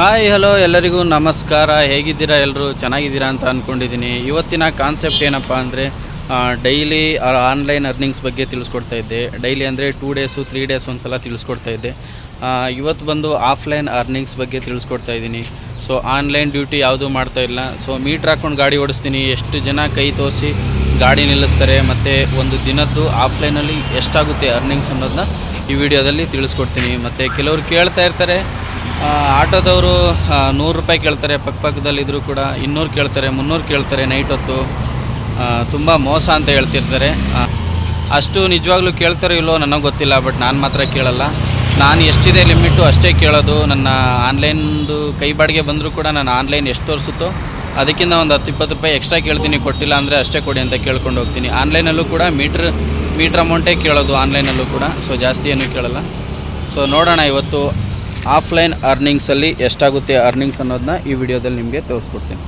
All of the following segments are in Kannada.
ಹಾಯ್ ಹಲೋ ಎಲ್ಲರಿಗೂ ನಮಸ್ಕಾರ. ಹೇಗಿದ್ದೀರಾ ಎಲ್ಲರೂ ಚೆನ್ನಾಗಿದ್ದೀರಾ ಅಂತ ಅಂದ್ಕೊಂಡಿದ್ದೀನಿ ಇವತ್ತಿನ ಕಾನ್ಸೆಪ್ಟ್ ಏನಪ್ಪ ಅಂದರೆ ಡೈಲಿ ಆನ್ಲೈನ್ ಅರ್ನಿಂಗ್ಸ್ ಬಗ್ಗೆ ತಿಳಿಸ್ಕೊಡ್ತಾ ಇದ್ದೆ. ಡೈಲಿ ಅಂದರೆ ಟೂ ಡೇಸು ತ್ರೀ ಡೇಸ್ ಒಂದು ಸಲ ತಿಳಿಸ್ಕೊಡ್ತಾ ಇದ್ದೆ. ಇವತ್ತು ಬಂದು ಆಫ್ಲೈನ್ ಅರ್ನಿಂಗ್ಸ್ ಬಗ್ಗೆ ತಿಳಿಸ್ಕೊಡ್ತಾ ಇದ್ದೀನಿ. ಸೊ ಆನ್ಲೈನ್ ಡ್ಯೂಟಿ ಯಾವುದೂ ಮಾಡ್ತಾ ಇಲ್ಲ. ಸೊ ಮೀಟ್ರ್ ಹಾಕ್ಕೊಂಡು ಗಾಡಿ ಓಡಿಸ್ತೀನಿ. ಎಷ್ಟು ಜನ ಕೈ ತೋರಿಸಿ ಗಾಡಿ ನಿಲ್ಲಿಸ್ತಾರೆ, ಮತ್ತು ಒಂದು ದಿನದ್ದು ಆಫ್ಲೈನಲ್ಲಿ ಎಷ್ಟಾಗುತ್ತೆ ಅರ್ನಿಂಗ್ಸ್ ಅನ್ನೋದನ್ನ ಈ ವಿಡಿಯೋದಲ್ಲಿ ತಿಳಿಸ್ಕೊಡ್ತೀನಿ. ಮತ್ತು ಕೆಲವರು ಕೇಳ್ತಾ ಇರ್ತಾರೆ ಆಟೋದವರು ನೂರು ರೂಪಾಯಿ ಕೇಳ್ತಾರೆ ಪಕ್ಕಪಕ್ಕದಲ್ಲಿದ್ದರೂ ಕೂಡ ಇನ್ನೂರು ಕೇಳ್ತಾರೆ, ಮುನ್ನೂರು ಕೇಳ್ತಾರೆ ನೈಟ್ ಹೊತ್ತು. ತುಂಬ ಮೋಸ ಅಂತ ಹೇಳ್ತಿರ್ತಾರೆ. ಅಷ್ಟು ನಿಜವಾಗ್ಲೂ ಕೇಳ್ತಾರೋ ಇಲ್ಲೋ ನನಗೆ ಗೊತ್ತಿಲ್ಲ, ಬಟ್ ನಾನು ಮಾತ್ರ ಕೇಳಲ್ಲ. ನಾನು ಎಷ್ಟಿದೆ ಲಿಮಿಟು ಅಷ್ಟೇ ಕೇಳೋದು. ನನ್ನ ಆನ್ಲೈನ್ದು ಕೈ ಬಾಡಿಗೆ ಬಂದರೂ ಕೂಡ ನಾನು ಆನ್ಲೈನ್ ಎಷ್ಟು ತೋರಿಸುತ್ತೋ, ಅದಕ್ಕಿಂತ ಒಂದು ಹತ್ತು, ಇಪ್ಪತ್ತು ರೂಪಾಯಿ ಎಕ್ಸ್ಟ್ರಾ ಕೇಳ್ತೀನಿ, ಕೊಟ್ಟಿಲ್ಲ ಅಂದರೆ ಅಷ್ಟೇ ಕೊಡಿ ಅಂತ ಕೇಳ್ಕೊಂಡು ಹೋಗ್ತೀನಿ. ಆನ್ಲೈನಲ್ಲೂ ಕೂಡ ಮೀಟ್ರ್ ಮೀಟ್ರ್ ಅಮೌಂಟೇ ಕೇಳೋದು ಆನ್ಲೈನಲ್ಲೂ ಕೂಡ, ಸೊ ಜಾಸ್ತಿ ಏನೂ ಕೇಳಲ್ಲ. ಸೊ ನೋಡೋಣ ಇವತ್ತು ಆಫ್ಲೈನ್ ಅರ್ನಿಂಗ್ಸಲ್ಲಿ ಎಷ್ಟಾಗುತ್ತೆ ಅರ್ನಿಂಗ್ಸ್ ಅನ್ನೋದನ್ನ ಈ ವಿಡಿಯೋದಲ್ಲಿ ನಿಮಗೆ ತೋರಿಸ್ಕೊಡ್ತೀನಿ.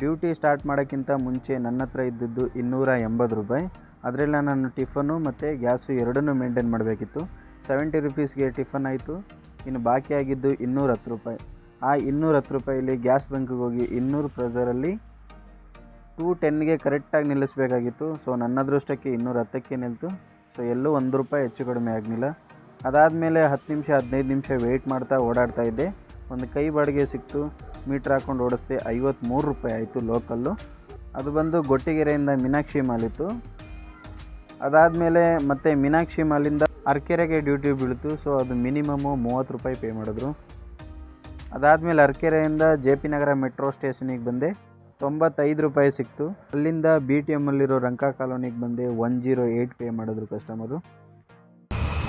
ಡ್ಯೂಟಿ ಸ್ಟಾರ್ಟ್ ಮಾಡೋಕ್ಕಿಂತ ಮುಂಚೆ ನನ್ನ ಹತ್ರ ಇದ್ದಿದ್ದು ಇನ್ನೂರ ಎಂಬತ್ತು ರೂಪಾಯಿ. ಅದರಲ್ಲಿ ನಾನು ಟಿಫನು ಮತ್ತು ಗ್ಯಾಸು ಎರಡನ್ನೂ ಮೇಂಟೈನ್ ಮಾಡಬೇಕಿತ್ತು. ಸೆವೆಂಟಿ ರುಪೀಸ್ಗೆ ಟಿಫನ್ ಆಯಿತು. ಇನ್ನು ಬಾಕಿ ಆಗಿದ್ದು ಇನ್ನೂರ ಹತ್ತು ರೂಪಾಯಿ. ಆ ಇನ್ನೂರ ಹತ್ತು ರೂಪಾಯಿಲಿ ಗ್ಯಾಸ್ ಬಂಕಿಗೆ ಹೋಗಿ ಇನ್ನೂರು ಪ್ರೆಸರಲ್ಲಿ ಟೂ ಟೆನ್ಗೆ ಕರೆಕ್ಟಾಗಿ ನಿಲ್ಲಿಸಬೇಕಾಗಿತ್ತು. ಸೊ ನನ್ನ ಅದೃಷ್ಟಕ್ಕೆ ಇನ್ನೂರ ಹತ್ತಕ್ಕೆ ನಿಲ್ತು. ಸೊ ಎಲ್ಲೂ ಒಂದು ರೂಪಾಯಿ ಹೆಚ್ಚು ಕಡಿಮೆ ಆಗಲಿಲ್ಲ. ಅದಾದಮೇಲೆ ಹತ್ತು ನಿಮಿಷ, ಹದಿನೈದು ನಿಮಿಷ ವೆಯ್ಟ್ ಮಾಡ್ತಾ ಓಡಾಡ್ತಾ ಇದ್ದೆ. ಒಂದು ಕೈ ಬಾಡಿಗೆ ಸಿಕ್ತು, ಮೀಟ್ರ್ ಹಾಕ್ಕೊಂಡು ಓಡಿಸ್ದೆ ಐವತ್ತ್ಮೂರು ರೂಪಾಯಿ ಆಯಿತು ಲೋಕಲ್ಲು. ಅದು ಬಂದು ಗೊಟ್ಟಿಗೆರೆಯಿಂದ ಮೀನಾಕ್ಷಿ ಮಾಲಿತ್ತು ಅದಾದಮೇಲೆ ಮತ್ತೆ ಮೀನಾಕ್ಷಿ ಮಾಲಿಂದ ಅರ್ಕೆರೆಗೆ ಡ್ಯೂಟಿ ಬೀಳ್ತು ಸೊ ಅದು ಮಿನಿಮಮ್ಮು ಮೂವತ್ತು ರೂಪಾಯಿ ಪೇ ಮಾಡಿದ್ರು. ಅದಾದಮೇಲೆ ಅರ್ಕೆರೆಯಿಂದ ಜೆ ಪಿ ನಗರ ಮೆಟ್ರೋ ಸ್ಟೇಷನಿಗೆ ಬಂದೆ. ತೊಂಬತ್ತೈದು ರೂಪಾಯಿ ಸಿಕ್ತು. ಅಲ್ಲಿಂದ ಬಿ ಟಿ ಎಮ್ಮಲ್ಲಿರೋ ರಂಕ ಕಾಲೋನಿಗೆ ಬಂದೆ ಒನ್ ಜೀರೋ ಏಯ್ಟ್ ಪೇ ಮಾಡಿದ್ರು ಕಸ್ಟಮರು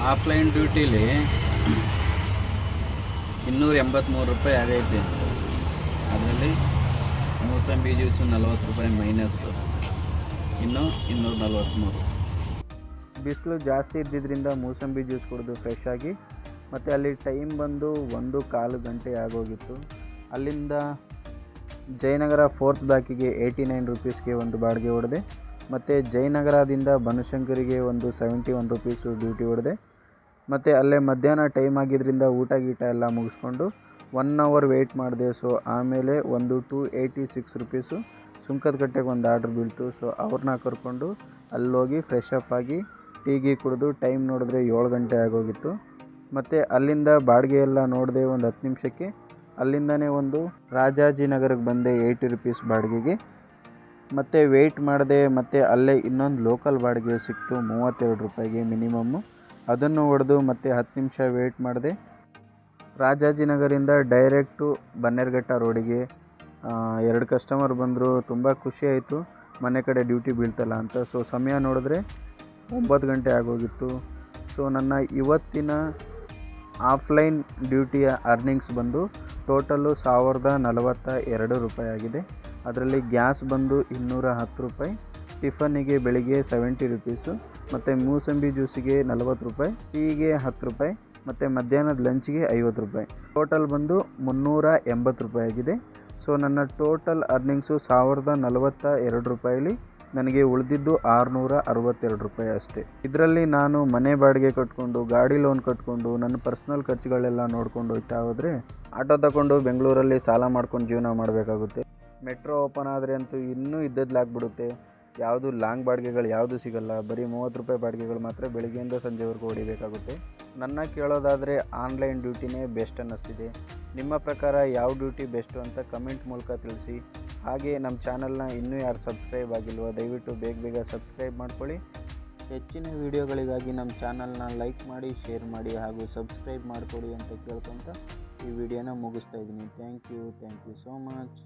ಆಫ್ಲೈನ್ ಡ್ಯೂಟಿಲಿ ಇನ್ನೂರ ಎಂಬತ್ತ್ಮೂರು ರೂಪಾಯಿ ಆಗೈತೆ ಅದರಲ್ಲಿ ಮೂಸಂಬಿ ಜ್ಯೂಸು ನಲ್ವತ್ತು ರೂಪಾಯಿ ಮೈನಸ್ಸು. ಇನ್ನು ಇನ್ನೂರ ನಲ್ವತ್ತ್ಮೂರು ಬಿಸಿಲು ಜಾಸ್ತಿ ಇದ್ದಿದ್ದರಿಂದ ಮೂಸಂಬಿ ಜ್ಯೂಸ್ ಕುಡಿದು ಫ್ರೆಶ್ ಆಗಿ, ಮತ್ತು ಅಲ್ಲಿ ಟೈಮ್ ಬಂದು ಒಂದು ಕಾಲು ಗಂಟೆ ಆಗೋಗಿತ್ತು. ಅಲ್ಲಿಂದ ಜಯನಗರ ಫೋರ್ತ್ ಬ್ಲಾಕಿಗೆ ಏಯ್ಟಿ ನೈನ್ ರುಪೀಸ್ಗೆ ಒಂದು ಬಾಡಿಗೆ ಹೊಡೆದೆ, ಮತ್ತು ಜಯನಗರದಿಂದ ಬನಶಂಕರಿಗೆ ಒಂದು ಸೆವೆಂಟಿ ಒನ್ ರುಪೀಸು ಡ್ಯೂಟಿ ಹೊಡೆದೆ. ಮತ್ತು ಅಲ್ಲೇ ಮಧ್ಯಾಹ್ನ ಟೈಮ್ ಆಗಿದ್ದರಿಂದ ಊಟ ಗೀಟ ಎಲ್ಲ ಮುಗಿಸ್ಕೊಂಡು ಒನ್ ಅವರ್ ವೆಯ್ಟ್ ಮಾಡಿದೆ. ಸೊ ಆಮೇಲೆ ಒಂದು ಟೂ ಏಯ್ಟಿ ಸಿಕ್ಸ್ ರುಪೀಸು ಸುಂಕದ ಕಟ್ಟೆಗೆ ಒಂದು ಆರ್ಡ್ರ್ ಬೀಳ್ತು. ಸೊ ಅವ್ರನ್ನ ಕರ್ಕೊಂಡು ಅಲ್ಲೋಗಿ ಫ್ರೆಶ್ ಅಪ್ ಆಗಿ ಟೀ ಗೀ ಕುಡಿದು ಟೈಮ್ ನೋಡಿದ್ರೆ ಏಳು ಗಂಟೆ ಆಗೋಗಿತ್ತು. ಮತ್ತು ಅಲ್ಲಿಂದ ಬಾಡಿಗೆ ಎಲ್ಲ ನೋಡಿದೆ ಒಂದು ಹತ್ತು ನಿಮಿಷಕ್ಕೆ ಅಲ್ಲಿಂದನೇ ಒಂದು ರಾಜಾಜಿನಗರಕ್ಕೆ ಬಂದೆ ಏಯ್ಟಿ ರುಪೀಸ್ ಬಾಡಿಗೆಗೆ. ಮತ್ತು ವೆಯ್ಟ್ ಮಾಡಿದೆ, ಮತ್ತು ಅಲ್ಲೇ ಇನ್ನೊಂದು ಲೋಕಲ್ ಬಾಡಿಗೆ ಸಿಕ್ತು ಮೂವತ್ತೆರಡು ರೂಪಾಯಿಗೆ ಮಿನಿಮಮ್ಮು ಅದನ್ನು ಹೊಡೆದು ಮತ್ತೆ ಹತ್ತು ನಿಮಿಷ ವೇಟ್ ಮಾಡಿದೆ. ರಾಜಾಜಿನಗರಿಂದ ಡೈರೆಕ್ಟು ಬನ್ನೇರುಘಟ್ಟ ರೋಡಿಗೆ ಎರಡು ಕಸ್ಟಮರ್ ಬಂದರು. ತುಂಬ ಆಯಿತು. ಮನೆ ಕಡೆ ಡ್ಯೂಟಿ ಬೀಳ್ತಲ್ಲ ಅಂತ. ಸೊ ಸಮಯ ನೋಡಿದ್ರೆ ಒಂಬತ್ತು ಗಂಟೆ ಆಗೋಗಿತ್ತು. ಸೊ ನನ್ನ ಇವತ್ತಿನ ಆಫ್ಲೈನ್ ಡ್ಯೂಟಿಯ ಅರ್ನಿಂಗ್ಸ್ ಬಂದು ಟೋಟಲ್ಲು ಸಾವಿರದ ನಲವತ್ತ ಎರಡು ರೂಪಾಯಿ ಆಗಿದೆ. ಅದರಲ್ಲಿ ಗ್ಯಾಸ್ ಬಂದು ಇನ್ನೂರ ಹತ್ತು ರೂಪಾಯಿ. ಟಿಫನ್ನಿಗೆ ಬೆಳಿಗ್ಗೆ ಸೆವೆಂಟಿ ರುಪೀಸು ಮತ್ತು ಮೂಸಂಬಿ ಜ್ಯೂಸಿಗೆ ನಲವತ್ತು ರೂಪಾಯಿ, ಟೀಗೆ ಹತ್ತು ರೂಪಾಯಿ, ಮತ್ತು ಮಧ್ಯಾಹ್ನದ ಲಂಚ್ಗೆ ಐವತ್ತು ರೂಪಾಯಿ. ಟೋಟಲ್ ಬಂದು ಮುನ್ನೂರ ಎಂಬತ್ತು ರೂಪಾಯಿ ಆಗಿದೆ. ಸೊ ನನ್ನ ಟೋಟಲ್ ಅರ್ನಿಂಗ್ಸು ಸಾವಿರದ ನಲವತ್ತ ಎರಡು ರೂಪಾಯಿಲಿ ನನಗೆ ಉಳಿದಿದ್ದು ಆರುನೂರ ಅರವತ್ತೆರಡು ರೂಪಾಯಿ ಅಷ್ಟೇ. ಇದರಲ್ಲಿ ನಾನು ಮನೆ ಬಾಡಿಗೆ ಕಟ್ಕೊಂಡು, ಗಾಡಿ ಲೋನ್ ಕಟ್ಕೊಂಡು, ನನ್ನ ಪರ್ಸ್ನಲ್ ಖರ್ಚುಗಳೆಲ್ಲ ನೋಡ್ಕೊಂಡು ಹೋಗ್ತಾ ಹೋದರೆ, ಆಟೋ ತಗೊಂಡು ಬೆಂಗಳೂರಲ್ಲಿ ಸಾಲ ಮಾಡ್ಕೊಂಡು ಜೀವನ ಮಾಡಬೇಕಾಗುತ್ತೆ. ಮೆಟ್ರೋ ಓಪನ್ ಆದರೆ ಅಂತೂ ಇನ್ನೂ ಇದ್ದದ್ಲಾಗ್ಬಿಡುತ್ತೆ ಯಾವುದು ಲಾಂಗ್ ಬಾಡಿಗೆಗಳು ಯಾವುದು ಸಿಗಲ್ಲ, ಬರೀ ಮೂವತ್ತು ರೂಪಾಯಿ ಬಾಡಿಗೆಗಳು ಮಾತ್ರ ಬೆಳಗ್ಗೆಯಿಂದ ಸಂಜೆವರೆಗೂ ಹೊಡಿಬೇಕಾಗುತ್ತೆ. ನನ್ನ ಕೇಳೋದಾದರೆ ಆನ್ಲೈನ್ ಡ್ಯೂಟಿನೇ ಬೆಸ್ಟ್ ಅನ್ನಿಸ್ತಿದೆ. ನಿಮ್ಮ ಪ್ರಕಾರ ಯಾವ ಡ್ಯೂಟಿ ಬೆಸ್ಟು ಅಂತ ಕಮೆಂಟ್ ಮೂಲಕ ತಿಳಿಸಿ. ಹಾಗೆ ನಮ್ಮ ಚಾನಲ್ನ ಇನ್ನೂ ಯಾರು ಸಬ್ಸ್ಕ್ರೈಬ್ ಆಗಿಲ್ವೋ, ದಯವಿಟ್ಟು ಬೇಗ ಬೇಗ ಸಬ್ಸ್ಕ್ರೈಬ್ ಮಾಡ್ಕೊಳ್ಳಿ. ಹೆಚ್ಚಿನ ವಿಡಿಯೋಗಳಿಗಾಗಿ ನಮ್ಮ ಚಾನಲ್ನ ಲೈಕ್ ಮಾಡಿ, ಶೇರ್ ಮಾಡಿ ಹಾಗೂ ಸಬ್ಸ್ಕ್ರೈಬ್ ಮಾಡಿಕೊಡಿ ಅಂತ ಕೇಳ್ಕೊತ ಈ ವಿಡಿಯೋನ ಮುಗಿಸ್ತಾ ಇದ್ದೀನಿ. Thank you thank you so much.